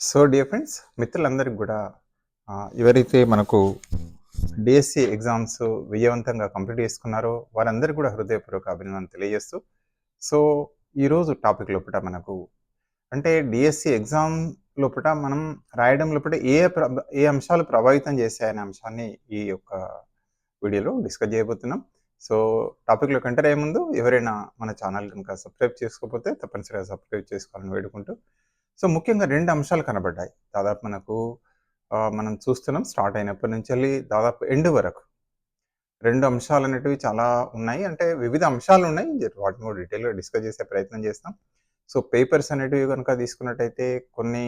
So dear friends మిత్రులందరికీ కూడా ఎవరైతే మనకు డిఎస్సి ఎగ్జామ్స్ విజయవంతంగా కంప్లీట్ చేసుకున్నారో వారందరికీ కూడా హృదయపూర్వక అభినందనలు తెలియజేస్తూ సో ఈరోజు టాపిక్ లోపల మనకు అంటే డిఎస్సి ఎగ్జామ్ లోపల మనం రాయడం లోపల ఏ ఏ అంశాలు ప్రభావితం చేశాయనే అంశాన్ని ఈ యొక్క వీడియోలో డిస్కస్ చేయబోతున్నాం. సో టాపిక్లో కంటే ముందు ఎవరైనా మన ఛానల్ కనుక సబ్స్క్రైబ్ చేసుకోకపోతే తప్పనిసరిగా సబ్స్క్రైబ్ చేసుకోవాలని వేడుకుంటూ సో ముఖ్యంగా రెండు అంశాలు కనబడ్డాయి. దాదాపు మనకు మనం చూస్తున్నాం స్టార్ట్ అయినప్పటి నుంచి వెళ్ళి దాదాపు ఎండ్ వరకు. రెండు అంశాలు అనేటివి చాలా ఉన్నాయి. అంటే వివిధ అంశాలు ఉన్నాయి. వాటిని కూడా డీటెయిల్గా డిస్కస్ చేసే ప్రయత్నం చేస్తాం. సో పేపర్స్ అనేటివి కనుక తీసుకున్నట్టయితే కొన్ని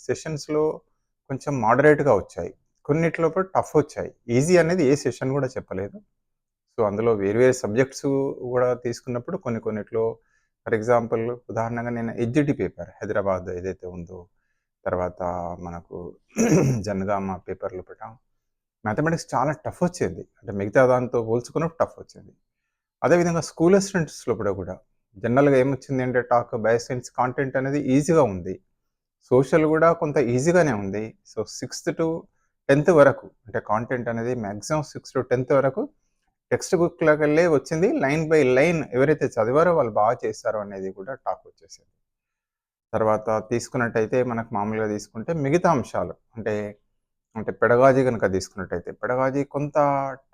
సెషన్స్లో కొంచెం మోడరేట్గా వచ్చాయి. కొన్నిట్లో టఫ్ వచ్చాయి. ఈజీ అనేది ఏ సెషన్ కూడా చెప్పలేదు. సో అందులో వేరు వేరు సబ్జెక్ట్స్ కూడా తీసుకున్నప్పుడు కొన్ని కొన్నిట్లో ఫర్ ఎగ్జాంపుల్ ఉదాహరణగా నేను హెచ్జిటి పేపర్ హైదరాబాద్ ఏదైతే ఉందో తర్వాత మనకు జనగామ పేపర్లు పెట్టాం మ్యాథమెటిక్స్ చాలా టఫ్ వచ్చింది. అంటే మిగతా దాంతో పోల్చుకుని టఫ్ వచ్చింది. అదేవిధంగా స్కూల్ స్టూడెంట్స్ లోపల కూడా జనరల్గా ఏమొచ్చింది అంటే టాక్ బయోసైన్స్ కాంటెంట్ అనేది ఈజీగా ఉంది. సోషల్ కూడా కొంత ఈజీగానే ఉంది. సో సిక్స్త్ టు టెన్త్ వరకు అంటే కాంటెంట్ అనేది మ్యాక్సిమం సిక్స్త్ టు టెన్త్ వరకు టెక్స్ట్ బుక్లోకి వెళ్ళే వచ్చింది లైన్ బై లైన్ ఎవరైతే చదివారో వాళ్ళు బాగా చేస్తారో అనేది కూడా టాక్ వచ్చేసింది. తర్వాత తీసుకున్నట్టయితే మనకు మామూలుగా తీసుకుంటే మిగతా అంశాలు అంటే అంటే పెడగాజీ కనుక తీసుకున్నట్టయితే పెడగాజీ కొంత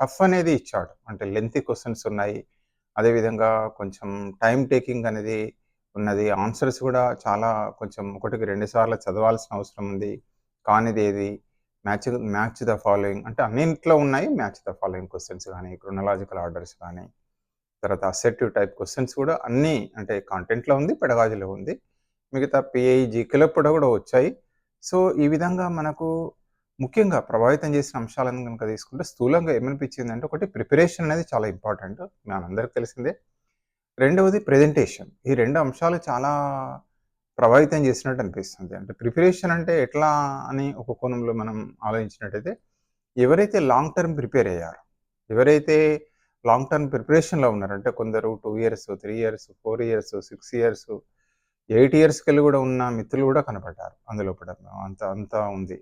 టఫ్ అనేది ఇచ్చాడు. అంటే లెంతీ క్వశ్చన్స్ ఉన్నాయి. అదేవిధంగా కొంచెం టైం టేకింగ్ అనేది ఉన్నది. ఆన్సర్స్ కూడా చాలా కొంచెం ఒకటికి రెండు సార్లు చదవాల్సిన అవసరం ఉంది. కానిది ఏది? మ్యాచ్ మ్యాచ్ ద ఫాలోయింగ్ అంటే అన్నింట్లో ఉన్నాయి. మ్యాచ్ ద ఫాలోయింగ్ క్వశ్చన్స్ కానీ క్రొనలాజికల్ ఆర్డర్స్ కానీ తర్వాత అసెటివ్ టైప్ క్వశ్చన్స్ కూడా అన్నీ అంటే కాంటెంట్లో ఉంది పెడగాజీలో ఉంది. మిగతా పిఐ జీకేలో కూడా కూడా వచ్చాయి. సో ఈ విధంగా మనకు ముఖ్యంగా ప్రభావితం చేసిన అంశాలను కనుక తీసుకుంటే స్థూలంగా ఏమనిపించింది అంటే ఒకటి ప్రిపరేషన్ అనేది చాలా ఇంపార్టెంట్. మనందరికి తెలిసిందే. రెండవది ప్రెజెంటేషన్. ఈ రెండు అంశాలు చాలా ప్రభావితం చేసినట్టు అనిపిస్తుంది. అంటే ప్రిపరేషన్ అంటే ఎట్లా అని ఒక కోణంలో మనం ఆలోచించినట్టయితే ఎవరైతే లాంగ్ టర్మ్ ప్రిపేర్ అయ్యారో ఎవరైతే లాంగ్ టర్మ్ ప్రిపరేషన్లో ఉన్నారు అంటే కొందరు two years three years four years six years eight ఇయర్స్కి వెళ్ళి కూడా ఉన్న మిత్రులు కూడా కనపడ్డారు అందులో కూడా. అంత అంత ఉంది.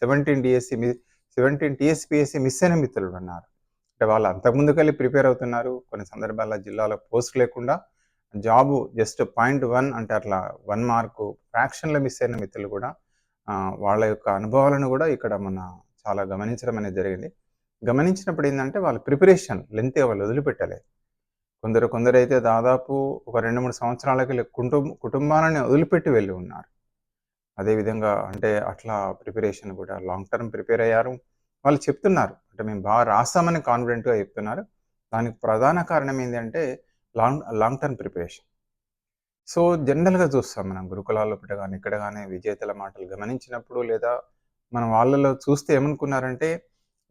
సెవెంటీన్ డిఎస్సి మి సెవెంటీన్ టీఎస్పిఎస్సి మిస్ అయిన మిత్రులు ఉన్నారు. అంటే వాళ్ళు అంతకుముందుకు వెళ్ళి ప్రిపేర్ అవుతున్నారు. కొన్ని సందర్భాల్లో జిల్లాలో పోస్ట్ లేకుండా జాబు జస్ట్ పాయింట్ వన్ అంటే అట్లా వన్ మార్కు ఫ్రాక్షన్లో మిస్ అయిన మిత్రులు కూడా వాళ్ళ యొక్క అనుభవాలను కూడా ఇక్కడ మన చాలా గమనించడం అనేది జరిగింది. గమనించినప్పుడు ఏంటంటే వాళ్ళ ప్రిపరేషన్ లెంత్ వాళ్ళు వదిలిపెట్టలేదు. కొందరు కొందరు అయితే దాదాపు ఒక రెండు మూడు సంవత్సరాలకి కుటుంబ కుటుంబాలని వదిలిపెట్టి వెళ్ళి ఉన్నారు. అదేవిధంగా అంటే అట్లా ప్రిపరేషన్ కూడా లాంగ్ టర్మ్ ప్రిపేర్ అయ్యారు. వాళ్ళు చెప్తున్నారు. అంటే మేము బాగా రాస్తామని కాన్ఫిడెంట్గా చెప్తున్నారు. దానికి ప్రధాన కారణం ఏంటంటే long long term preparation. So జనరల్గా చూస్తాం మనం గురుకులాల్లో పెట్ట కానీ ఇక్కడ కానీ విజేతల మాటలు గమనించినప్పుడు లేదా మనం వాళ్ళలో చూస్తే ఏమనుకున్నారంటే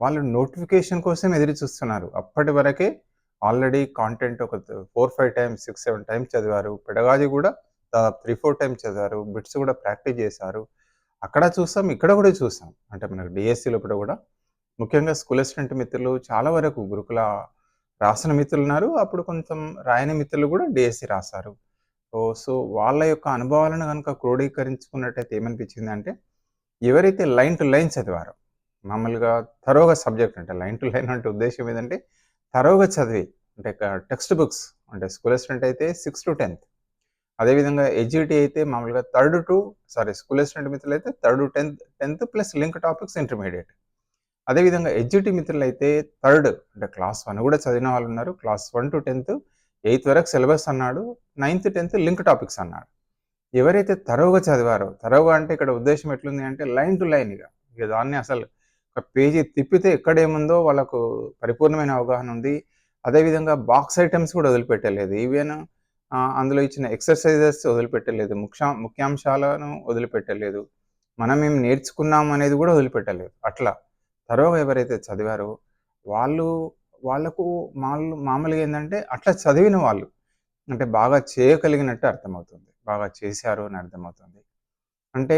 వాళ్ళు నోటిఫికేషన్ కోసం ఎదురు చూస్తున్నారు. అప్పటి వరకే ఆల్రెడీ కాంటెంట్ ఒక four five times six seven times చదివారు. పెడగాది కూడా దాదాపు త్రీ ఫోర్ టైమ్స్ చదివారు. బిట్స్ కూడా ప్రాక్టీస్ చేశారు. అక్కడ చూస్తాం ఇక్కడ కూడా చూస్తాం. అంటే మనకు డిఎస్సి లోపల కూడా ముఖ్యంగా స్కూల్ అసిస్టెంట్ మిత్రులు చాలా వరకు గురుకుల రాసిన మిత్రులు ఉన్నారు. అప్పుడు కొంచెం రాయని మిత్రులు కూడా డిఎస్సి రాశారు. సో సో వాళ్ళ యొక్క అనుభవాలను కనుక క్రోడీకరించుకున్నట్టయితే ఏమనిపించింది అంటే ఎవరైతే లైన్ టు లైన్ చదివారో మామూలుగా తరోగా సబ్జెక్ట్ అంటే లైన్ టు లైన్ అంటే ఉద్దేశం ఏంటంటే తరోగా చదివి అంటే టెక్స్ట్ బుక్స్ అంటే స్కూల్ అసిస్టెంట్ అయితే సిక్స్ టు టెన్త్. అదేవిధంగా ఎడ్జిటీ అయితే మామూలుగా third to sorry school assistant మిత్రులు అయితే third tenth tenth plus link topics intermediate. అదేవిధంగా ఎడ్జిటి మిత్రులు అయితే థర్డ్ అంటే క్లాస్ వన్ కూడా చదివిన వాళ్ళు ఉన్నారు. Class one to tenth eighth వరకు సిలబస్ అన్నాడు. నైన్త్ టెన్త్ లింక్ టాపిక్స్ అన్నాడు. ఎవరైతే తరోగా చదివారో తరోగా అంటే ఇక్కడ ఉద్దేశం ఎట్లుంది అంటే లైన్ టు లైన్ ఇక. ఇక దాన్ని అసలు ఒక పేజీ తిప్పితే ఎక్కడేముందో వాళ్ళకు పరిపూర్ణమైన అవగాహన ఉంది. అదేవిధంగా బాక్స్ ఐటమ్స్ కూడా వదిలిపెట్టలేదు. ఈవెన్ అందులో ఇచ్చిన ఎక్సర్సైజెస్ వదిలిపెట్టలేదు. ముఖ్య ముఖ్యాంశాలను వదిలిపెట్టలేదు. మనం ఏం నేర్చుకున్నాం అనేది కూడా వదిలిపెట్టలేదు. అట్లా. తరోగా ఎవరైతే చదివారో వాళ్ళు వాళ్ళకు మామూలు మామూలుగా ఏంటంటే అట్లా చదివిన వాళ్ళు. అంటే బాగా చేయగలిగినట్టు అర్థమవుతుంది. బాగా చేశారు అని అర్థమవుతుంది. అంటే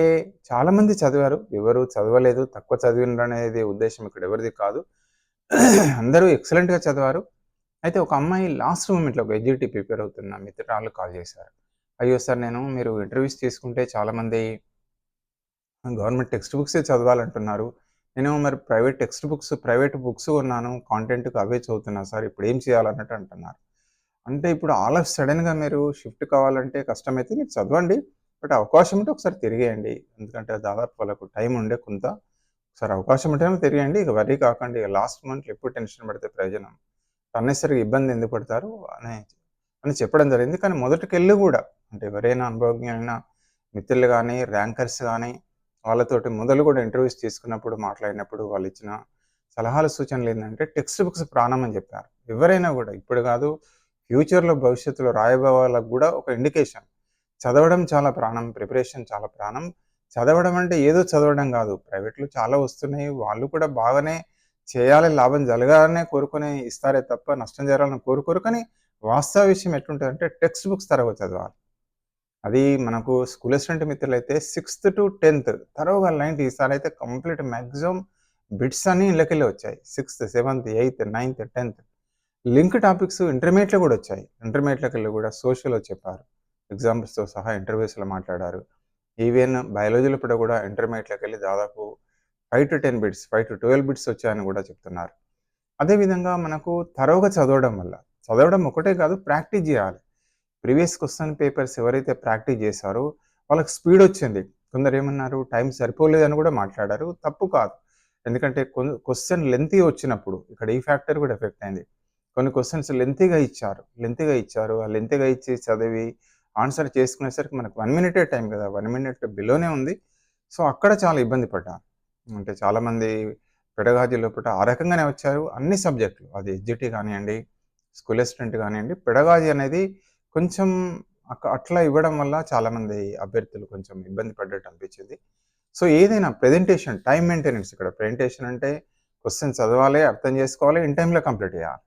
చాలామంది చదివారు. ఎవరు చదవలేదు. తక్కువ చదివినారు అనేది ఉద్దేశం ఇక్కడ ఎవరిది కాదు. అందరూ ఎక్సలెంట్గా చదివారు. అయితే ఒక అమ్మాయి లాస్ట్ మూమెంట్లో ఒక ఎడ్జిటీ ప్రిపేర్ అవుతున్న మిత్రురాలు కాల్ చేశారు. అయ్యో సార్ నేను మీరు ఇంటర్వ్యూస్ తీసుకుంటే చాలామంది గవర్నమెంట్ టెక్స్ట్ బుక్సే చదవాలంటున్నారు. నేను మరి private text books private books ఉన్నాను కాంటెంట్కి అవే చదువుతున్నా. సార్ ఇప్పుడు ఏం చేయాలన్నట్టు అంటున్నారు. అంటే ఇప్పుడు ఆల్ ఆఫ్ సడన్గా మీరు షిఫ్ట్ కావాలంటే కష్టమైతే మీరు చదవండి. బట్ అవకాశం ఉంటే ఒకసారి తిరిగేయండి. ఎందుకంటే దాదాపు వాళ్ళకు టైం ఉండే కొంత. ఒకసారి అవకాశం ఉంటేనే తిరిగేయండి. ఇక వరీ కాకండి. ఇక లాస్ట్ మంత్ ఎప్పుడు టెన్షన్ పడితే ప్రయోజనం. అన్నెసరిగా ఇబ్బంది ఎందుకు పడతారు అని అని చెప్పడం జరిగింది. కానీ మొదటికెళ్ళి కూడా అంటే ఎవరైనా అనుభవజ్ఞైన మిత్రులు కానీ ర్యాంకర్స్ కానీ వాళ్ళతోటి మొదలు కూడా ఇంటర్వ్యూస్ తీసుకున్నప్పుడు మాట్లాడినప్పుడు వాళ్ళు ఇచ్చిన సలహాలు సూచనలు ఏంటంటే టెక్స్ట్ బుక్స్ ప్రాణం అని చెప్పారు. ఎవరైనా కూడా ఇప్పుడు కాదు ఫ్యూచర్లో భవిష్యత్తులో రాయబోయే వాళ్ళకు కూడా ఒక ఇండికేషన్. చదవడం చాలా ప్రాణం ప్రిపరేషన్ చాలా ప్రాణం. చదవడం అంటే ఏదో చదవడం కాదు. ప్రైవేట్లు చాలా వస్తున్నాయి. వాళ్ళు కూడా బాగానే చేయాలి లాభం జరగాలనే కోరుకుని ఇస్తారే తప్ప నష్టం జరగాలని కోరుకోరు. కానీ వాస్తవ విషయం ఎట్లుంటుంది అంటే టెక్స్ట్ బుక్స్ తరగతి చదవాలి. అది మనకు స్కూల్ అసిస్టెంట్ మిత్రులు అయితే సిక్స్త్ టు టెన్త్ తరవుగా నైన్త్ ఈసారి అయితే కంప్లీట్ మ్యాక్సిమం బిట్స్ అన్ని ఇళ్ళకెళ్ళి వచ్చాయి. Sixth seventh eighth ninth tenth. Link topics ఇంటర్మీడియట్లో కూడా వచ్చాయి. ఇంటర్మీడియట్లోకి వెళ్ళి కూడా సోషల్లో చెప్పారు. ఎగ్జాంపుల్స్తో సహా ఇంటర్వ్యూస్లో మాట్లాడారు. ఈవెన్ బయాలజీలో కూడా కూడా ఇంటర్మీడియట్లోకి వెళ్ళి దాదాపు five to ten bits five to twelve bits వచ్చాయని కూడా చెప్తున్నారు. అదేవిధంగా మనకు తరోగా చదవడం వల్ల చదవడం ఒకటే కాదు ప్రాక్టీస్ చేయాలి. ప్రీవియస్ క్వశ్చన్ పేపర్స్ ఎవరైతే ప్రాక్టీస్ చేశారో వాళ్ళకి స్పీడ్ వచ్చింది. కొందరు ఏమన్నారు టైం సరిపోలేదని కూడా మాట్లాడారు. తప్పు కాదు. ఎందుకంటే క్వశ్చన్ లెంతీ వచ్చినప్పుడు ఇక్కడ ఈ ఫ్యాక్టర్ కూడా ఎఫెక్ట్ అయింది. కొన్ని క్వశ్చన్స్ లెంతీగా ఇచ్చారు. లెంతీగా ఇచ్చారు. ఆ లెంతీగా ఇచ్చి చదివి ఆన్సర్ చేసుకునేసరికి మనకు వన్ మినిటే టైం కదా. వన్ మినిట్ బిలోనే ఉంది. సో అక్కడ చాలా ఇబ్బంది పడ్డారు అంటే చాలామంది పెడగాజీ లోపల ఆ రకంగానే వచ్చారు. అన్ని సబ్జెక్టులు. అది ఎడ్జిటీ కానివ్వండి స్కూల్ అసిస్టెంట్ కానివ్వండి పెడగాజీ అనేది కొంచెం అట్లా ఇవ్వడం వల్ల చాలామంది అభ్యర్థులు కొంచెం ఇబ్బంది పడ్డట్టు అనిపించింది. సో ఏదైనా ప్రెజెంటేషన్ టైం మెయింటెనెన్స్ ఇక్కడ. ప్రెజెంటేషన్ అంటే క్వశ్చన్ చదవాలి అర్థం చేసుకోవాలి ఇన్ టైంలో కంప్లీట్ చేయాలి.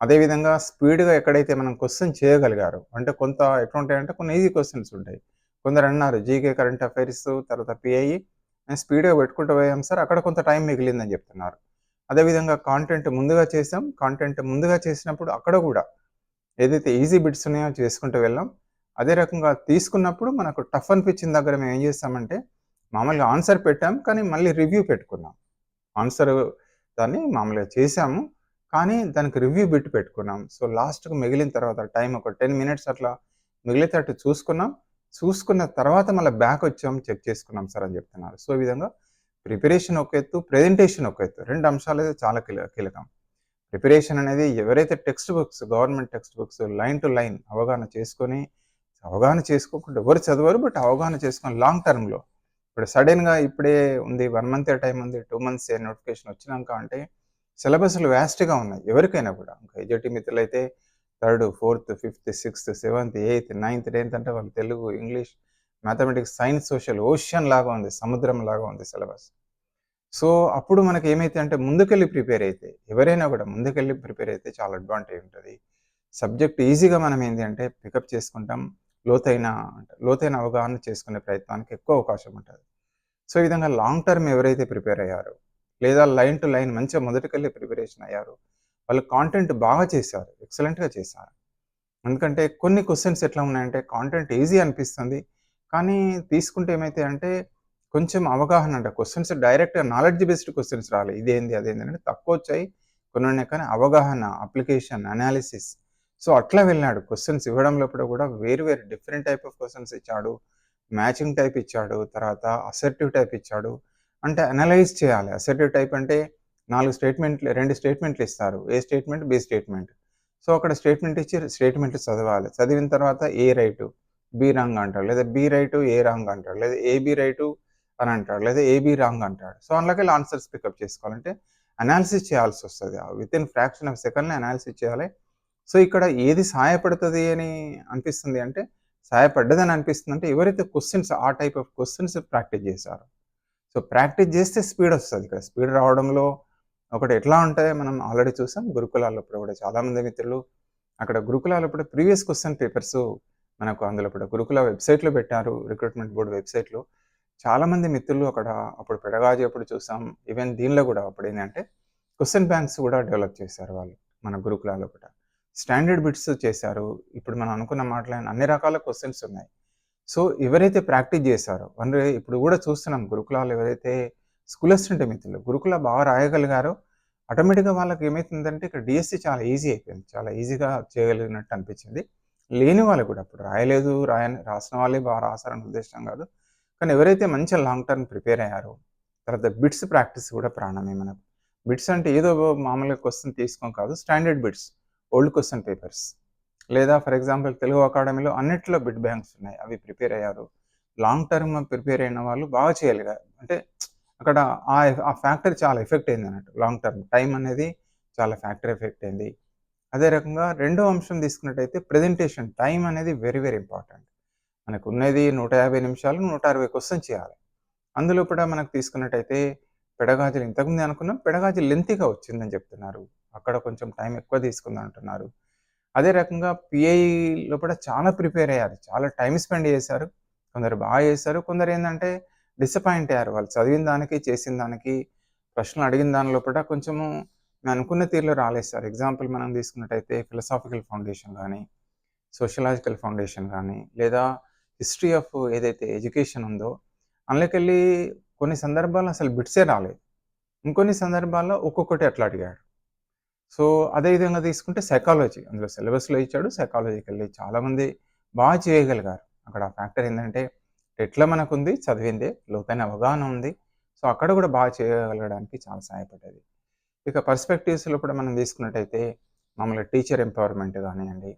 అదేవిధంగా స్పీడ్గా ఎక్కడైతే మనం క్వశ్చన్ చేయగలిగారు అంటే కొంత ఎట్లా ఉంటాయంటే కొన్ని ఈజీ క్వశ్చన్స్ ఉంటాయి. కొందరు అన్నారు జీకే కరెంట్ అఫైర్స్ తర్వాత పిఐ నేను స్పీడ్గా పెట్టుకుంటూ పోయాం సార్ అక్కడ కొంత టైం మిగిలిందని చెప్తున్నారు. అదేవిధంగా కాంటెంట్ ముందుగా చేసాం కాంటెంట్ ముందుగా చేసినప్పుడు అక్కడ కూడా ఏదైతే ఈజీ బిట్స్ ఉన్నాయో చేసుకుంటూ వెళ్ళాం. అదే రకంగా తీసుకున్నప్పుడు మనకు టఫ్ అనిపించిన దగ్గర మేము ఏం చేస్తామంటే మామూలుగా ఆన్సర్ పెట్టాం కానీ మళ్ళీ రివ్యూ పెట్టుకున్నాం. ఆన్సర్ దాన్ని మామూలుగా చేసాము కానీ దానికి రివ్యూ బిట్ పెట్టుకున్నాం. సో లాస్ట్కి మిగిలిన తర్వాత టైం ఒక టెన్ మినిట్స్ అట్లా మిగిలేటట్టు చూసుకున్నాం. చూసుకున్న తర్వాత మళ్ళీ బ్యాక్ వచ్చాం చెక్ చేసుకున్నాం సార్ అని చెప్తున్నారు. సో ఈ విధంగా ప్రిపరేషన్ ఒక ఎత్తు ప్రెజెంటేషన్ ఒక ఎత్తు. రెండు అంశాలు అయితే చాలా కీలకం. ప్రిపరేషన్ అనేది ఎవరైతే text books government text books line to line అవగాహన చేసుకొని అవగాహన చేసుకోకుండా ఎవరు చదవరు బట్ అవగాహన చేసుకొని లాంగ్ టర్మ్లో. ఇప్పుడు సడన్గా ఇప్పుడే ఉంది వన్ మంత్ టైం ఉంది టూ మంత్స్ నోటిఫికేషన్ వచ్చినాక అంటే సిలబస్లు వ్యాస్ట్గా ఉన్నాయి ఎవరికైనా కూడా. ఇంకా ఎజెటి మిత్రులు అయితే third fourth fifth sixth seventh eighth ninth tenth అంటే వాళ్ళు Telugu English mathematics science social ocean లాగా ఉంది సముద్రం లాగా ఉంది సిలబస్. సో అప్పుడు మనకి ఏమైతే అంటే ముందుకెళ్ళి ప్రిపేర్ అయితే ఎవరైనా కూడా ముందుకెళ్ళి ప్రిపేర్ అయితే చాలా అడ్వాంటేజ్ ఉంటుంది. సబ్జెక్ట్ ఈజీగా మనం ఏంటి అంటే పికప్ చేసుకుంటాం లోతైన లోతైన అవగాహన చేసుకునే ప్రయత్నానికి ఎక్కువ అవకాశం ఉంటుంది. సో ఈ విధంగా లాంగ్ టర్మ్ ఎవరైతే ప్రిపేర్ అయ్యారో లేదా లైన్ టు లైన్ మంచిగా మొదటికెళ్ళి ప్రిపరేషన్ అయ్యారు వాళ్ళు కాంటెంట్ బాగా చేశారు ఎక్సలెంట్గా చేశారు. ఎందుకంటే కొన్ని క్వశ్చన్స్ ఎట్లా ఉన్నాయంటే కాంటెంట్ ఈజీ అనిపిస్తుంది కానీ తీసుకుంటే ఏమైతే అంటే కొంచెం అవగాహన అంటే క్వశ్చన్స్ డైరెక్ట్గా నాలెడ్జ్ బేస్డ్ క్వశ్చన్స్ రాలి ఇదేంది అదేంది అంటే తక్కువ వచ్చాయి. కొన్ని కానీ అవగాహన అప్లికేషన్ అనాలిసిస్ సో అట్లా వెళ్ళాడు క్వశ్చన్స్ ఇవ్వడం లోపల కూడా వేరు వేరు డిఫరెంట్ టైప్ ఆఫ్ క్వశ్చన్స్ ఇచ్చాడు. మ్యాచింగ్ టైప్ ఇచ్చాడు. తర్వాత అసెర్టివ్ టైప్ ఇచ్చాడు. అంటే అనలైజ్ చేయాలి. అసెర్టివ్ టైప్ అంటే నాలుగు స్టేట్మెంట్లు రెండు స్టేట్మెంట్లు ఇస్తారు. A statement B statement so అక్కడ స్టేట్మెంట్ ఇచ్చి స్టేట్మెంట్లు చదవాలి. చదివిన తర్వాత ఏ రైటు బి రాంగ్ అంటారు. లేదా బి రైటు ఏ రాంగ్ అంటారు. లేదా ఏబి రైటు అని అంటాడు లేదా ఏబీ రాంగ్ అంటాడు. సో అందులోకి ఆన్సర్స్ పికప్ చేసుకోవాలంటే అనాలిసిస్ చేయాల్సి వస్తుంది. విత్ ఇన్ ఫ్రాక్షన్ ఆఫ్ సెకండ్ని అనాలిసిస్ చేయాలి. సో ఇక్కడ ఏది సహాయపడుతుంది అని అనిపిస్తుంది అంటే సహాయపడ్డదని అనిపిస్తుంది అంటే ఎవరైతే క్వశ్చన్స్ ఆ టైప్ ఆఫ్ క్వశ్చన్స్ ప్రాక్టీస్ చేశారు. సో ప్రాక్టీస్ చేస్తే స్పీడ్ వస్తుంది ఇక్కడ. స్పీడ్ రావడంలో ఒకటి ఎట్లా ఉంటాయి మనం ఆల్రెడీ చూసాం. గురుకులాల్లో కూడా చాలామంది మిత్రులు అక్కడ గురుకులాల్లో ఇప్పుడు ప్రీవియస్ క్వశ్చన్ పేపర్స్ మనకు అందులో ఇప్పుడు గురుకుల వెబ్సైట్లో పెట్టారు. రిక్రూట్మెంట్ బోర్డు వెబ్సైట్లో చాలామంది మిత్రులు అక్కడ అప్పుడు పెడగాజు అప్పుడు చూసాం. ఈవెన్ దీనిలో కూడా అప్పుడు ఏంటంటే క్వశ్చన్ బ్యాంక్స్ కూడా డెవలప్ చేశారు వాళ్ళు మన గురుకులాలో కూడా. స్టాండర్డ్ బిట్స్ చేశారు. ఇప్పుడు మనం అనుకున్న మాటలైన అన్ని రకాల క్వశ్చన్స్ ఉన్నాయి. సో ఎవరైతే ప్రాక్టీస్ చేశారో అంటే ఇప్పుడు కూడా చూస్తున్నాం గురుకులాలు ఎవరైతే స్కూల్ ఉంటే మిత్రులు గురుకుల బాగా రాయగలిగారో ఆటోమేటిక్గా వాళ్ళకి ఏమవుతుందంటే ఇక్కడ డిఎస్సి చాలా ఈజీ అయిపోయింది. చాలా ఈజీగా చేయగలిగినట్టు అనిపించింది. లేని వాళ్ళు కూడా అప్పుడు రాయలేదు రాయని రాసిన వాళ్ళే బాగా రాసారని ఉద్దేశం కాదు. కానీ ఎవరైతే మంచిగా లాంగ్ టర్మ్ ప్రిపేర్ అయ్యారో తర్వాత బిట్స్ ప్రాక్టీస్ కూడా ప్రాణమే మనకు. బిట్స్ అంటే ఏదో మామూలుగా క్వశ్చన్ తీసుకోం కాదు standard bits old question papers లేదా ఫర్ ఎగ్జాంపుల్ తెలుగు అకాడమీలో అన్నిట్లో బిట్ బ్యాంక్స్ ఉన్నాయి అవి ప్రిపేర్ అయ్యారు. లాంగ్ టర్మ్ ప్రిపేర్ అయిన వాళ్ళు బాగా చేయగలిగారు అంటే అక్కడ ఆ ఆ ఫ్యాక్టర్ చాలా ఎఫెక్ట్ అయింది అన్నట్టు. లాంగ్ టర్మ్ టైం అనేది చాలా ఫ్యాక్టర్ ఎఫెక్ట్ అయింది. అదే రకంగా రెండో అంశం తీసుకున్నట్టయితే ప్రజెంటేషన్ టైం అనేది వెరీ వెరీ ఇంపార్టెంట్ మనకు ఉన్నది నూట యాభై నిమిషాలు నూట అరవై క్వశ్చన్ చేయాలి. అందులో కూడా మనకు తీసుకున్నట్టయితే పెడగాజులు ఇంతకుముందు అనుకున్నాం పెడగాజులు లెంతీగా వచ్చిందని చెప్తున్నారు. అక్కడ కొంచెం టైం ఎక్కువ తీసుకుంది అంటున్నారు. అదే రకంగా పిఐలో కూడా చాలా ప్రిపేర్ అయ్యారు చాలా టైం స్పెండ్ చేశారు. కొందరు బాగా చేశారు కొందరు ఏంటంటే డిసప్పాయింట్ అయ్యారు. వాళ్ళు చదివిన దానికి చేసిన దానికి ప్రశ్నలు అడిగిన దానిలో కూడా కొంచెము అనుకున్న తీరులో రాలేదు సార్. ఎగ్జాంపుల్ మనం తీసుకున్నట్టయితే ఫిలసాఫికల్ ఫౌండేషన్ కానీ సోషలాజికల్ ఫౌండేషన్ కానీ లేదా హిస్టరీ ఆఫ్ ఏదైతే ఎడ్యుకేషన్ ఉందో అందులోకెళ్ళి కొన్ని సందర్భాల్లో అసలు బిట్సే రాలేదు. ఇంకొన్ని సందర్భాల్లో ఒక్కొక్కటి అట్లా అడిగాడు. సో అదే విధంగా తీసుకుంటే సైకాలజీ అందులో సిలబస్లో ఇచ్చాడు సైకాలజీకి వెళ్ళి చాలామంది బాగా చేయగలిగారు. అక్కడ ఫ్యాక్టర్ ఏంటంటే ఎట్లా మనకుంది చదివిందే లోతైన అవగాహన ఉంది. సో అక్కడ కూడా బాగా చేయగలగడానికి చాలా సహాయపడ్డది. ఇక పర్స్పెక్టివ్స్లో కూడా మనం తీసుకున్నట్టయితే మామూలుగా టీచర్ ఎంపవర్మెంట్ కానివ్వండి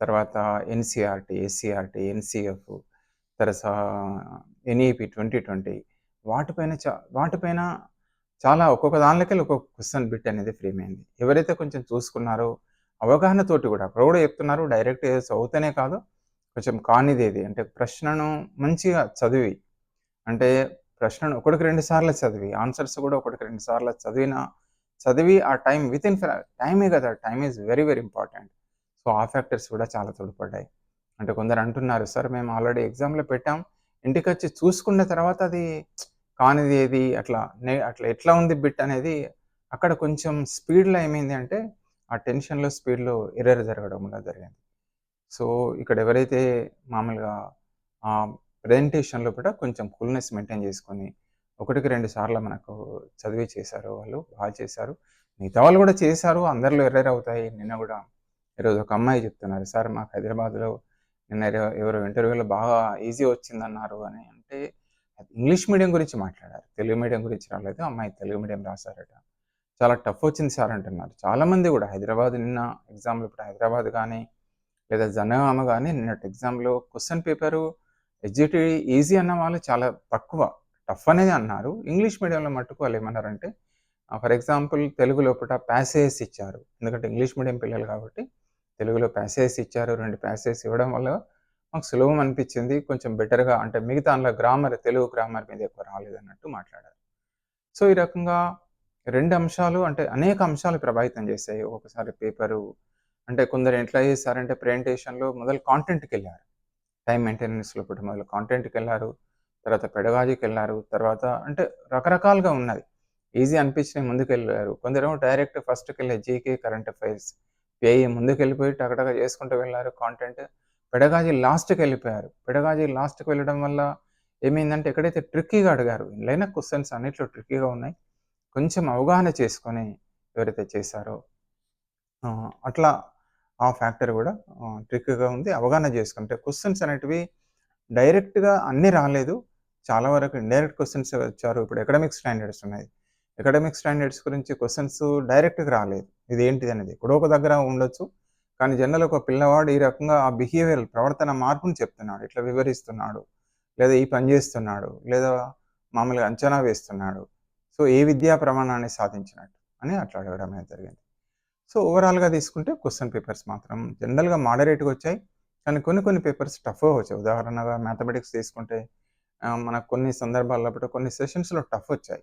తర్వాత ఎన్సీఆర్టీ ఎస్సీఆర్టీ ఎన్సీఎఫ్ తర్వాత ఎన్ఈపి ట్వంటీ ట్వంటీ. వాటిపైన చా వాటిపైన చాలా ఒక్కొక్క దానిలోకి ఒక్కొక్క క్వశ్చన్ బిట్ అనేది ఫ్రేమ్ అయింది ఎవరైతే కొంచెం చూసుకున్నారో అవగాహనతోటి కూడా అక్కడ కూడా చెప్తున్నారు డైరెక్ట్ చదువుతూనే కాదు కొంచెం కానిదేది అంటే ప్రశ్నను మంచిగా చదివి అంటే ప్రశ్నను ఒకటికి రెండు సార్లు చదివి ఆన్సర్స్ కూడా ఒకటికి రెండు సార్లు చదివిన చదివి ఆ టైం విత్ ఇన్ టైమే కదా time is very very important so ఆ ఫ్యాక్టర్స్ కూడా చాలా తోడ్పడ్డాయి. అంటే కొందరు అంటున్నారు సార్ మేము ఆల్రెడీ ఎగ్జామ్లో పెట్టాం. ఇంటికి వచ్చి చూసుకున్న తర్వాత అది కానిది ఏది? అట్లా నే అట్లా ఎట్లా ఉంది బిట్ అనేది అక్కడ కొంచెం స్పీడ్లో ఏమైంది అంటే ఆ టెన్షన్లో స్పీడ్లో ఎర్రర్ జరగడం వల్ల జరిగింది. సో ఇక్కడ ఎవరైతే మామూలుగా ఆ ప్రజెంటేషన్లో కూడా కొంచెం కూల్నెస్ మెయింటైన్ చేసుకొని ఒకటికి రెండు సార్లు మనకు చదివి చేశారు వాళ్ళు బాగా చేశారు. మిగతా వాళ్ళు కూడా చేశారు అందరిలో ఎర్రర్ అవుతాయి. నిన్న కూడా ఈరోజు ఒక అమ్మాయి చెప్తున్నారు సార్ మాకు హైదరాబాద్లో నిన్న ఎవరో ఇంటర్వ్యూలో బాగా ఈజీ వచ్చిందన్నారు అని. అంటే ఇంగ్లీష్ మీడియం గురించి మాట్లాడారు. తెలుగు మీడియం గురించి రాలేదు. అమ్మాయి తెలుగు మీడియం రాశారట. చాలా టఫ్ వచ్చింది సార్ అంటున్నారు. చాలామంది కూడా హైదరాబాద్ నిన్న ఎగ్జామ్లో ఇప్పుడు హైదరాబాద్ కానీ లేదా జనగామ కానీ నిన్నటి ఎగ్జామ్లో క్వశ్చన్ పేపరు ఎడ్జిటీ ఈజీ అన్న వాళ్ళు చాలా తక్కువ. టఫ్ అనేది అన్నారు. ఇంగ్లీష్ మీడియంలో మట్టుకు వాళ్ళు ఏమన్నారంటే ఫర్ ఎగ్జాంపుల్ తెలుగు లోపల ప్యాసేజెస్ ఇచ్చారు. ఎందుకంటే ఇంగ్లీష్ మీడియం పిల్లలు కాబట్టి తెలుగులో ప్యాసేజ్ ఇచ్చారు రెండు ప్యాసేజ్ ఇవ్వడం వల్ల మాకు సులభం అనిపించింది. కొంచెం బెటర్గా అంటే మిగతా అందులో గ్రామర్ తెలుగు గ్రామర్ మీద ఎక్కువ రాలేదన్నట్టు మాట్లాడారు. సో ఈ రకంగా రెండు అంశాలు అంటే అనేక అంశాలు ప్రభావితం చేశాయి. ఒకసారి పేపరు అంటే కొందరు ఎట్లా చేశారంటే ప్రజెంటేషన్లో మొదలు కాంటెంట్కి వెళ్ళారు. టైం మెయింటెనెన్స్లో కూడా మొదలు కాంటెంట్కి వెళ్ళారు. తర్వాత పెడగాజీకి వెళ్ళారు. తర్వాత అంటే రకరకాలుగా ఉన్నది. ఈజీ అనిపించిన ముందుకు వెళ్ళారు. కొందరేమో డైరెక్ట్ ఫస్ట్కి వెళ్ళే జీకే కరెంట్ అఫైర్స్ పిఐ ముందుకు వెళ్ళిపోయి టగటగా చేసుకుంటూ వెళ్ళారు. కాంటెంట్ పెడగాజీ లాస్ట్కి వెళ్ళిపోయారు. పెడగాజీ లాస్ట్కి వెళ్ళడం వల్ల ఏమైందంటే ఎక్కడైతే ట్రిక్కీగా అడిగారు లైన క్వశ్చన్స్ అన్నిట్లో ట్రిక్కీగా ఉన్నాయి. కొంచెం అవగాహన చేసుకొని ఎవరైతే చేశారో అట్లా ఆ ఫ్యాక్టర్ కూడా ట్రిక్గా ఉంది. అవగాహన చేసుకుంటే క్వశ్చన్స్ అనేటివి డైరెక్ట్గా అన్నీ రాలేదు. చాలా వరకు ఇండైరెక్ట్ క్వశ్చన్స్ వచ్చారు. ఇప్పుడు ఎకడమిక్ స్టాండర్డ్స్ ఉన్నాయి. అకాడమిక్ స్టాండర్డ్స్ గురించి క్వశ్చన్స్ డైరెక్ట్గా రాలేదు. ఇది ఏంటిది అనేది ఎక్కడో ఒక దగ్గర ఉండొచ్చు. కానీ జనరల్ ఒక పిల్లవాడు ఈ రకంగా ఆ బిహేవియర్ ప్రవర్తన మార్పును చెప్తున్నాడు. ఇట్లా వివరిస్తున్నాడు. లేదా ఈ పని చేస్తున్నాడు. లేదా మామూలుగా అంచనా వేస్తున్నాడు. సో ఏ విద్యా ప్రమాణాన్ని సాధించినట్టు అని అట్లా అడగడం అనేది జరిగింది. సో ఓవరాల్గా తీసుకుంటే క్వశ్చన్ పేపర్స్ మాత్రం జనరల్గా మోడరేట్గా వచ్చాయి. కానీ కొన్ని కొన్ని పేపర్స్ టఫ్గా వచ్చాయి. ఉదాహరణగా మ్యాథమెటిక్స్ తీసుకుంటే మనకు కొన్ని సందర్భాల్లో కొన్ని సెషన్స్లో టఫ్ వచ్చాయి.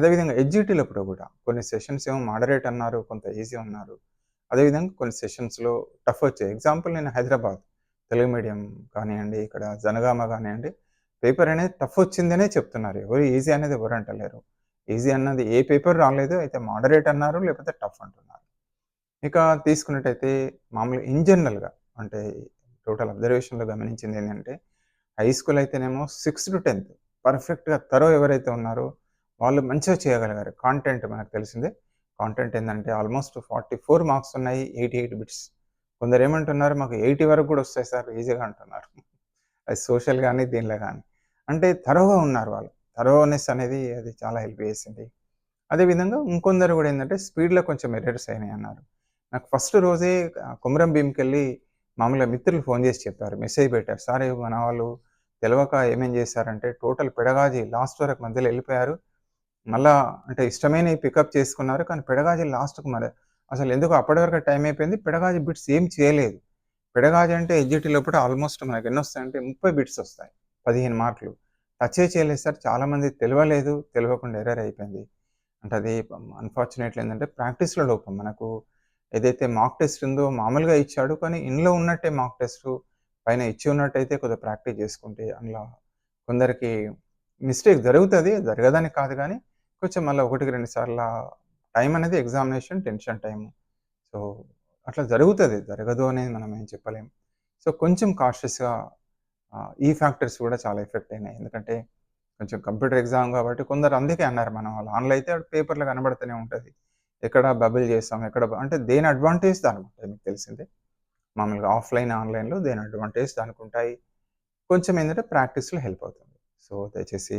అదేవిధంగా ఎడ్జిటీలప్పుడు కూడా కొన్ని సెషన్స్ ఏమో మోడరేట్ అన్నారు కొంత ఈజీ అన్నారు. అదేవిధంగా కొన్ని సెషన్స్లో టఫ్ వచ్చాయి. ఎగ్జాంపుల్ నేను హైదరాబాద్ తెలుగు మీడియం కానివ్వండి ఇక్కడ జనగామ కానివ్వండి పేపర్ అనేది టఫ్ వచ్చిందనే చెప్తున్నారు. ఎవరు ఈజీ అనేది ఎవరు అంటలేరు. ఈజీ అన్నది ఏ పేపర్ రాలేదు అయితే మోడరేట్ అన్నారు లేకపోతే టఫ్ అంటున్నారు. ఇక తీసుకున్నట్టయితే మామూలుగా ఇన్ జనరల్గా అంటే టోటల్ అబ్జర్వేషన్లో గమనించింది ఏంటంటే హై స్కూల్ అయితేనేమో సిక్స్త్ టు టెన్త్ పర్ఫెక్ట్‌గా తరో ఎవరైతే ఉన్నారో వాళ్ళు మంచిగా చేయగలిగారు. కాంటెంట్ మనకు తెలిసిందే. కాంటెంట్ ఏంటంటే ఆల్మోస్ట్ 44 మార్క్స్ ఉన్నాయి. 88 బిట్స్. కొందరు ఏమంటున్నారు మాకు 80 వరకు కూడా వస్తాయి సార్ ఈజీగా అంటున్నారు. అది సోషల్ కానీ దీనిలో కానీ అంటే తరోగా ఉన్నారు వాళ్ళు. తరోనెస్ అనేది అది చాలా హెల్ప్ చేసింది. అదేవిధంగా ఇంకొందరు కూడా ఏంటంటే స్పీడ్‌లో కొంచెం ఎర్రర్స్ అయినాయి అన్నారు. నాకు ఫస్ట్ రోజే కుమరం భీమ్కి వెళ్ళి మామూలుగా మిత్రులు ఫోన్ చేసి చెప్పారు. మెసేజ్ పెట్టారు. సార్ మన వాళ్ళు తెలవక ఏమేం చేశారంటే టోటల్ పెడగాజీ లాస్ట్ వరకు మధ్యలో వెళ్ళిపోయారు. మళ్ళా అంటే ఇష్టమైనవి పికప్ చేసుకున్నారు. కానీ పెడగాజీ లాస్ట్కు మరి అసలు ఎందుకు అప్పటి వరకు టైం అయిపోయింది. పెడగాజీ బిట్స్ ఏం చేయలేదు. పెడగాజీ అంటే ఎస్‌జిటి లోపల ఆల్మోస్ట్ మనకు ఎన్నొస్తాయంటే 30 బిట్స్ వస్తాయి. 15 మార్కులు. టచ్చే చేయలేదు సార్. చాలామంది తెలియలేదు తెలియకుండా ఎర్రర్ అయిపోయింది. అంటే అది అన్‌ఫార్చునేట్‌లీ ఏంటంటే ప్రాక్టీస్‌లో లోపం. మనకు ఏదైతే మాక్ టెస్ట్ ఉందో మామూలుగా ఇచ్చాడు. కానీ ఇంట్లో ఉన్నట్టే మాక్ టెస్ట్ పైన ఇచ్చి ఉన్నట్టయితే కొద్దిగా ప్రాక్టీస్ చేసుకుంటే అందులో కొందరికి మిస్టేక్ జరుగుతుంది జరగదని కాదు కానీ కొంచెం మళ్ళీ ఒకటికి రెండు సార్లు టైం అనేది ఎగ్జామినేషన్ టెన్షన్ టైము. సో, అట్లా జరుగుతుంది జరగదు అనేది మనం ఏం చెప్పలేం. సో, కొంచెం కాషియస్‌గా ఈ ఫ్యాక్టర్స్ కూడా చాలా ఎఫెక్ట్ అయినాయి. ఎందుకంటే కొంచెం కంప్యూటర్ ఎగ్జామ్ కాబట్టి కొందరు అందుకే అన్నారు మనం వాళ్ళు. ఆన్‌లో అయితే పేపర్‌లో కనబడుతూనే ఉంటుంది ఎక్కడ బబుల్ చేస్తాం ఎక్కడ అంటే దేని అడ్వాంటేజ్ దానికుంటాయి మీకు తెలిసిందే. మామూలుగా ఆఫ్‌లైన్, ఆన్‌లైన్‌లో దేని అడ్వాంటేజ్ దానికుంటాయి. కొంచెం ఏంటంటే ప్రాక్టీస్‌లో హెల్ప్ అవుతుంది. సో, దయచేసి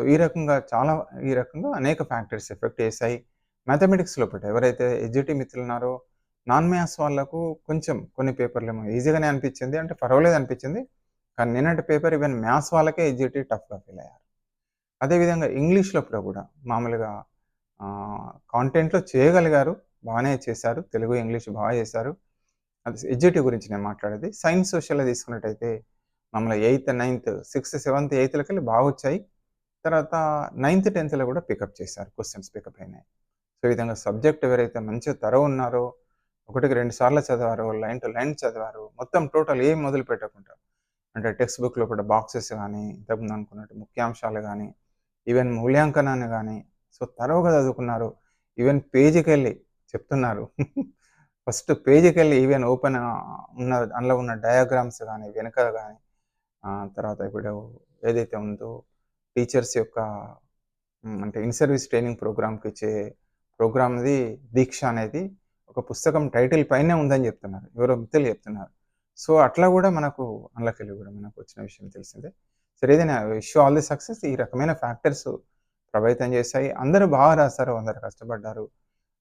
సో, ఈ రకంగా చాలా ఈ రకంగా అనేక ఫ్యాక్టర్స్ ఎఫెక్ట్ చేశాయి. మ్యాథమెటిక్స్ లోపట ఎవరైతే ఎడ్జిటీ మిత్రులు ఉన్నారో నాన్ మ్యాథ్స్ వాళ్ళకు కొంచెం కొన్ని పేపర్లు ఏమో ఈజీగానే అనిపించింది. అంటే పర్వాలేదు అనిపించింది. కానీ నిన్నటి పేపర్ ఈవెన్ మ్యాథ్స్ వాళ్ళకే ఎడ్జిటీ టఫ్‌గా ఫీల్ అయ్యారు. అదేవిధంగా ఇంగ్లీష్ కూడా మామూలుగా కాంటెంట్‌లో చేయగలిగారు. బాగానే చేశారు. తెలుగు, ఇంగ్లీష్ బాగా చేశారు. అది ఎడ్జిటీ గురించి నేను మాట్లాడేది. సైన్స్, సోషల్‌లో తీసుకున్నట్టయితే మమ్మల్ని ఎయిత్, నైన్త్, సిక్స్త్, సెవెంత్, ఎయిత్లకి వెళ్ళి బాగా వచ్చాయి తర్వాత నైన్త్, 10థ్‌లో కూడా పికప్ చేశారు. క్వశ్చన్స్ పికప్ అయినాయి. సో, ఈ విధంగా సబ్జెక్ట్ ఎవరైతే మంచిగా తరవు ఉన్నారో, ఒకటికి రెండు సార్లు చదివారు లైన్ టు లైన్ చదివారు మొత్తం టోటల్ ఏం మొదలు పెట్టకుండా అంటే టెక్స్ట్ బుక్ కూడా బాక్సెస్ కానీ ఇంతకుముందు అనుకున్నట్టు ముఖ్యాంశాలు కానీ ఈవెన్ మూల్యాంకనాన్ని కానీ సో, తరోగా చదువుకున్నారు. ఈవెన్ పేజీకెళ్ళి చెప్తున్నారు. ఫస్ట్ పేజీకెళ్ళి ఈవెన్ ఓపెన్ ఉన్న అందులో ఉన్న డయాగ్రామ్స్ కానీ వెనక కానీ తర్వాత ఇప్పుడు ఏదైతే ఉందో టీచర్స్ యొక్క అంటే ఇన్ సర్వీస్ ట్రైనింగ్ ప్రోగ్రామ్‌కి ఇచ్చే ప్రోగ్రామ్‌ది దీక్ష అనేది ఒక పుస్తకం టైటిల్ పైనే ఉందని చెప్తున్నారు. ఎవరో మిత్రులు చెప్తున్నారు. సో, అట్లా కూడా మనకు అందులోకెళ్ళి కూడా మనకు వచ్చిన విషయం తెలిసిందే. సరే ఏదైనా ఇష్యూ ఆల్ ది సక్సెస్. ఈ రకమైన ఫ్యాక్టర్స్ ప్రభావితం చేశాయి. అందరూ బాగా రాశారు అందరు కష్టపడ్డారు.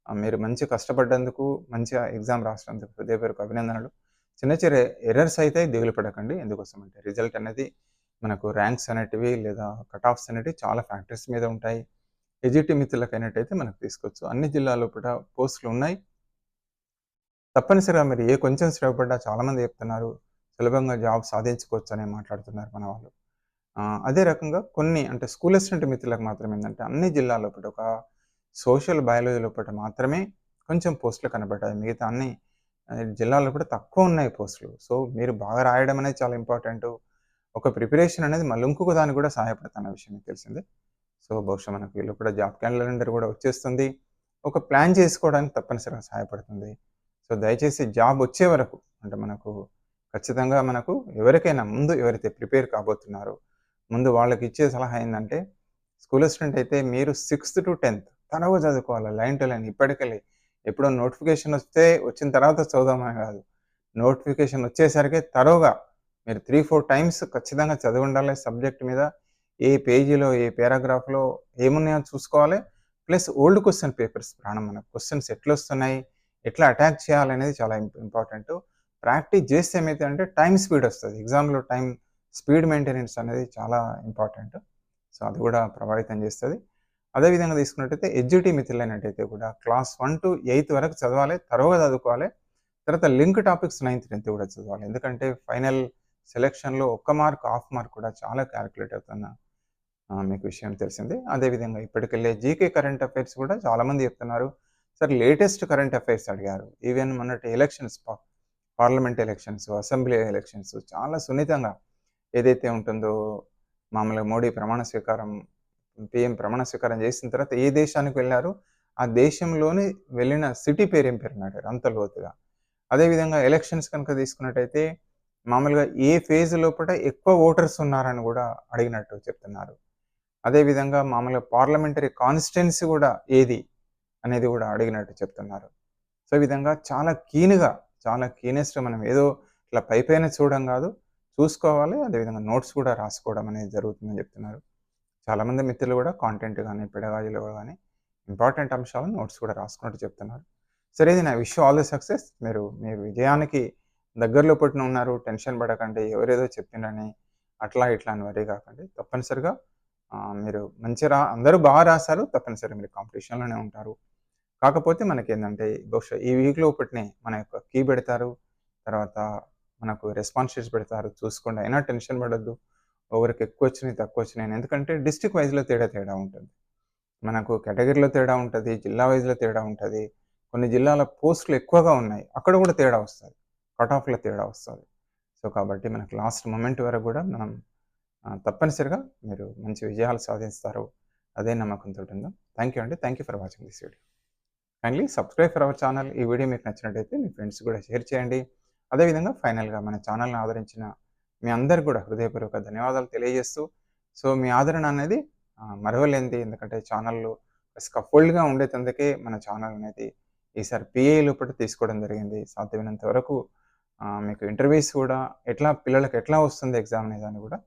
మీరు మంచి కష్టపడ్డందుకు, మంచిగా ఎగ్జామ్ రాసినందుకు హృదయపూర్వక అభినందనలు. చిన్న చిన్న ఎర్రర్స్ అయితే దిగులు పడకండి. ఎందుకోసం అంటే రిజల్ట్ అనేది మనకు ర్యాంక్స్ అనేటివి లేదా కట్ ఆఫ్స్ అనేటివి చాలా ఫ్యాక్టర్స్ మీద ఉంటాయి. ఎస్‌జిటి మిత్రులకైనట్టయితే మనకు తీసుకోవచ్చు. అన్ని జిల్లాల్లో కూడా పోస్టులు ఉన్నాయి. తప్పనిసరిగా మీరు ఏ కొంచెం శ్రమపడ్డా చాలామంది చెప్తున్నారు. సులభంగా జాబ్ సాధించుకోవచ్చు అనే మాట్లాడుతున్నారు మన వాళ్ళు. అదే రకంగా కొన్ని అంటే స్కూల్ అసిస్టెంట్ మిత్రులకు మాత్రం ఏంటంటే అన్ని జిల్లాలో లోపట ఒక సోషల్ బయాలజీ లోపట మాత్రమే కొంచెం పోస్టులు కనబడ్డాయి. మిగతా అన్ని జిల్లాలో కూడా తక్కువ ఉన్నాయి పోస్టులు. సో, మీరు బాగా రాయడం అనేది చాలా ఇంపార్టెంటు. ఒక ప్రిపరేషన్ అనేది మళ్ళీ ఇంకొక దానికి కూడా సహాయపడుతున్న విషయం మీకు తెలిసిందే. సో, బహుశా మనకు వీళ్ళు కూడా జాబ్ క్యాలెండర్ కూడా వచ్చేస్తుంది. ఒక ప్లాన్ చేసుకోవడానికి తప్పనిసరిగా సహాయపడుతుంది. సో, దయచేసి జాబ్ వచ్చే వరకు అంటే మనకు ఖచ్చితంగా మనకు ఎవరికైనా ముందు ఎవరైతే ప్రిపేర్ కాబోతున్నారో, ముందు వాళ్ళకి ఇచ్చే సలహా ఏంటంటే స్కూల్ స్టూడెంట్ అయితే మీరు సిక్స్త్ టు 10థ్ తరోగా చదువుకోవాలి. లైన్ టు లైన్ ఇప్పటికెళ్ళి ఎప్పుడో నోటిఫికేషన్ వస్తే వచ్చిన తర్వాత చదువుదామని కాదు. నోటిఫికేషన్ వచ్చేసరికి తరోగా మీరు 3, 4 టైమ్స్ ఖచ్చితంగా చదివి ఉండాలి. సబ్జెక్ట్ మీద ఏ పేజీలో, ఏ పారాగ్రాఫ్‌లో ఏమున్నాయో చూసుకోవాలి. ప్లస్ ఓల్డ్ క్వశ్చన్ పేపర్స్ ప్రాణం మనకు. ఎట్ల వస్తున్నాయి ఎట్లా అటాక్ చేయాలనేది చాలా ఇంపార్టెంట్ ప్రాక్టీస్ చేస్తే ఏమైతే అంటే టైం స్పీడ్ వస్తుంది ఎగ్జామ్‌లో టైం స్పీడ్ మెయింటెనెన్స్ అనేది చాలా ఇంపార్టెంట్. సో, అది కూడా ప్రభావితం చేస్తుంది అదే విధంగా తీసుకున్నట్టయితే ఎస్‌జిటి మిథిలైనట్టయితే కూడా క్లాస్ 1-8 వరకు చదవాలి. తర్వాత చదువుకోవాలి. తర్వాత లింక్ టాపిక్స్ 9థ్, 10థ్ కూడా చదవాలి. ఎందుకంటే ఫైనల్ సెలక్షన్‌లో ఒక్క మార్క్, హాఫ్ మార్క్ కూడా చాలా క్యాలిక్యులేట్ అవుతున్న మీకు విషయం తెలిసిందే. అదే విధంగా ఇప్పటికెళ్ళే జీకే కరెంట్ అఫైర్స్ కూడా చాలామంది చెప్తున్నారు. సార్ లేటెస్ట్ కరెంట్ అఫైర్స్ అడిగారు. ఈవెన్ మొన్నటి elections parliament elections, assembly elections చాలా సున్నితంగా ఏదైతే ఉంటుందో మామూలుగా మోడీ ప్రమాణ స్వీకారం పీఎం ప్రమాణ స్వీకారం చేసిన తర్వాత ఏ దేశానికి వెళ్ళారు ఆ దేశంలోని వెళ్ళిన సిటీ పేరు ఏం పేరు అంత లోతుగా. అదేవిధంగా ఎలక్షన్స్ కనుక తీసుకున్నట్టయితే మామూలుగా ఏ ఫేజ్ లోపల ఎక్కువ ఓటర్స్ ఉన్నారని కూడా అడిగినట్టు చెప్తున్నారు. అదేవిధంగా మామూలుగా పార్లమెంటరీ కాన్స్టిట్యున్సీ కూడా ఏది అనేది కూడా అడిగినట్టు చెప్తున్నారు. సో ఈ విధంగా చాలా కీన్గా చాలా కీనెస్ట్ మనం ఏదో ఇట్లా పై పైన చూడడం కాదు చూసుకోవాలి అదేవిధంగా నోట్స్ కూడా రాసుకోవడం అనేది జరుగుతుందని చెప్తున్నారు. చాలామంది మిత్రులు కూడా కాంటెంట్ కానీ పిడగాజులు కానీ ఇంపార్టెంట్ అంశాలు నోట్స్ కూడా రాసుకున్నట్టు చెప్తున్నారు. సరే ఇది నా విష్ ఆల్ ది సక్సెస్. మీరు మీ విజయానికి దగ్గరలో పుట్టిన ఉన్నారు టెన్షన్ పడకండి ఎవరేదో చెప్పిండని అట్లా ఇట్లా అని వరీ కాకండి. తప్పనిసరిగా మీరు మంచి రా అందరూ బాగా రాశారు తప్పనిసరిగా మీరు కాంపిటీషన్లోనే ఉంటారు. కాకపోతే మనకి ఏంటంటే బహుశా ఈ వీక్లో ఒకటినే మన యొక్క కీ పెడతారు తర్వాత మనకు రెస్పాన్స్ షీట్స్ పెడతారు చూసుకోండి. అయినా టెన్షన్ పడద్దు ఒకరికి ఎక్కువ వచ్చినాయి తక్కువ వచ్చినాయి ఎందుకంటే డిస్ట్రిక్ట్ వైజ్లో తేడా తేడా ఉంటుంది. మనకు కేటగిరీలో తేడా ఉంటుంది జిల్లా వైజ్లో తేడా ఉంటుంది. కొన్ని జిల్లాల పోస్టులు ఎక్కువగా ఉన్నాయి అక్కడ కూడా తేడా వస్తుంది. కట్ ఆఫ్లో తేడా వస్తుంది. సో కాబట్టి మనకు లాస్ట్ మూమెంట్ వరకు కూడా మనం తప్పనిసరిగా మీరు మంచి విజయాలు సాధిస్తారు. అదే నమ్మకంతో ఉంటుందో థ్యాంక్ యూ అండి. Thank you for watching this video. Kindly subscribe for our channel ఈ వీడియో మీకు నచ్చినట్టయితే మీ ఫ్రెండ్స్ కూడా షేర్ చేయండి. అదేవిధంగా ఫైనల్గా మన ఛానల్ని ఆదరించిన మీ అందరు కూడా హృదయపూర్వక ధన్యవాదాలు తెలియజేస్తూ సో మీ ఆదరణ అనేది మరవలేంది ఎందుకంటే ఛానల్లో స్కఫోల్డ్గా ఉండేటందుకే మన ఛానల్ అనేది ఈసారి పిఏ లోపల తీసుకోవడం జరిగింది. సాధ్యమైనంత వరకు మీకు ఇంటర్వ్యూస్ కూడా ఎట్లా పిల్లలకు ఎట్లా వస్తుంది ఎగ్జామ్ అనేది కూడా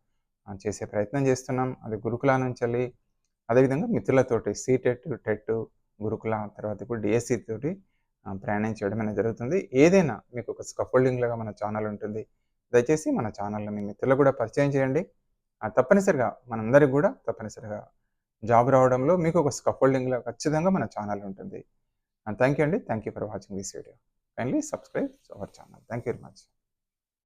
చేసే ప్రయత్నం చేస్తున్నాం అది గురుకుల నుంచి వెళ్ళి అదేవిధంగా మిత్రులతోటి సీటెట్ టెట్ గురుకుల తర్వాత ఇప్పుడు డిఎస్సి తోటి ప్రయాణం చేయడం అనేది జరుగుతుంది. ఏదైనా మీకు ఒక స్కఫోల్డింగ్ లాగా మన ఛానల్ ఉంటుంది దయచేసి మన ఛానల్ని మిత్రులకు కూడా పరిచయం చేయండి. తప్పనిసరిగా మనందరికి కూడా తప్పనిసరిగా జాబ్ రావడంలో మీకు ఒక స్కఫోల్డింగ్లో ఖచ్చితంగా మన ఛానల్ ఉంటుంది. థ్యాంక్ యూ అండి. Thank you for watching this video. Kindly subscribe to our channel. Thank you very much.